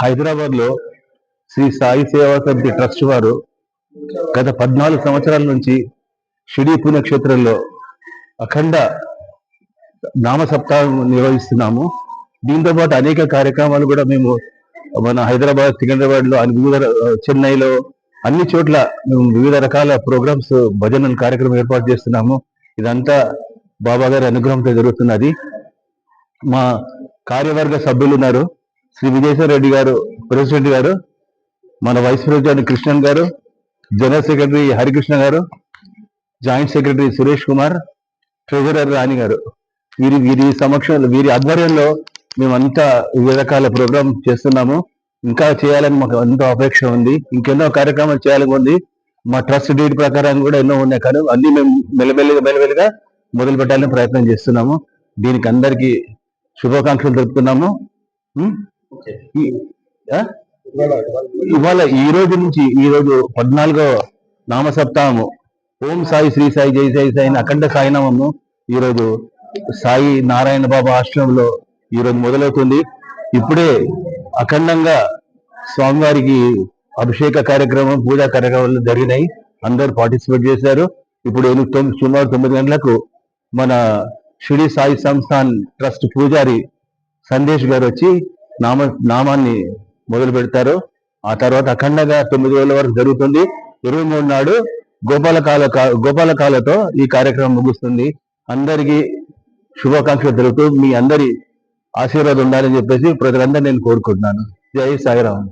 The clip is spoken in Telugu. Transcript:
హైదరాబాద్లో శ్రీ సాయి సేవా సమితి ట్రస్ట్ వారు గత పద్నాలుగు సంవత్సరాల నుంచి షిడి పుణ్యక్షేత్రంలో అఖండ నామ సప్తాహం నిర్వహిస్తున్నాము. దీంతో పాటు అనేక కార్యక్రమాలు కూడా మేము మన హైదరాబాద్ సికింద్రాబాద్లో వివిధ చెన్నైలో అన్ని చోట్ల మేము వివిధ రకాల ప్రోగ్రామ్స్ భజన కార్యక్రమం ఏర్పాటు చేస్తున్నాము. ఇదంతా బాబా గారి అనుగ్రహంతో జరుగుతున్నది. మా కార్యవర్గ సభ్యులు ఉన్నారు. శ్రీ విజయసాయి రెడ్డి గారు ప్రెసిడెంట్ గారు మన వైస్ ప్రెసిడెంట్ కృష్ణన్ గారు general secretary Harikrishna garu joint secretary Suresh Kumar treasurer Rani garu. వీరి వీరి సమక్షంలో వీరి ఆధ్వర్యంలో మేమంతా వివిధ రకాల ప్రోగ్రామ్ చేస్తున్నాము. ఇంకా చేయాలని మాకు ఎంతో అపేక్ష ఉంది. ఇంకెన్నో కార్యక్రమాలు చేయాలని ఉంది. మా ట్రస్ట్ డేట్ ప్రకారం కూడా ఎన్నో ఉన్నాయి. కానీ అన్ని మేము మెల్లమెల్లిగా మెల్లమెల్లిగా మొదలు పెట్టాలని ప్రయత్నం చేస్తున్నాము. దీనికి అందరికీ శుభాకాంక్షలు తెలుపుతున్నాము? ఇవాళ ఈ రోజు నుంచి ఈ రోజు పద్నాలుగో నామ సప్తాహము. ఓం సాయి శ్రీ సాయి జై సాయి సాయి అఖండ సాయినామము ఈ రోజు సాయి నారాయణ బాబా ఆశ్రమంలో ఈ రోజు మొదలవుతుంది. ఇప్పుడే అఖండంగా స్వామివారికి అభిషేక కార్యక్రమం పూజా కార్యక్రమాలు జరిగినాయి. అందరూ పార్టిసిపేట్ చేశారు. ఇప్పుడు తొమ్మిది సుమారు తొమ్మిది గంటలకు మన షిడి సాయి సంస్థాన్ ట్రస్ట్ పూజారి సందేశ్ గారు వచ్చి నామ నామాన్ని మొదలు పెడతారు. ఆ తర్వాత అఖండంగా తొమ్మిది రోజుల వరకు జరుగుతుంది. ఇరవై మూడు నాడు గోపాలకాల గోపాలకాలతో ఈ కార్యక్రమం ముగుస్తుంది. అందరికీ శుభాకాంక్షలు తెలుపుతూ మీ అందరి ఆశీర్వాదం ఉండాలని చెప్పేసి ప్రజలందరూ నేను కోరుకుంటున్నాను. జై సాయిరామ్.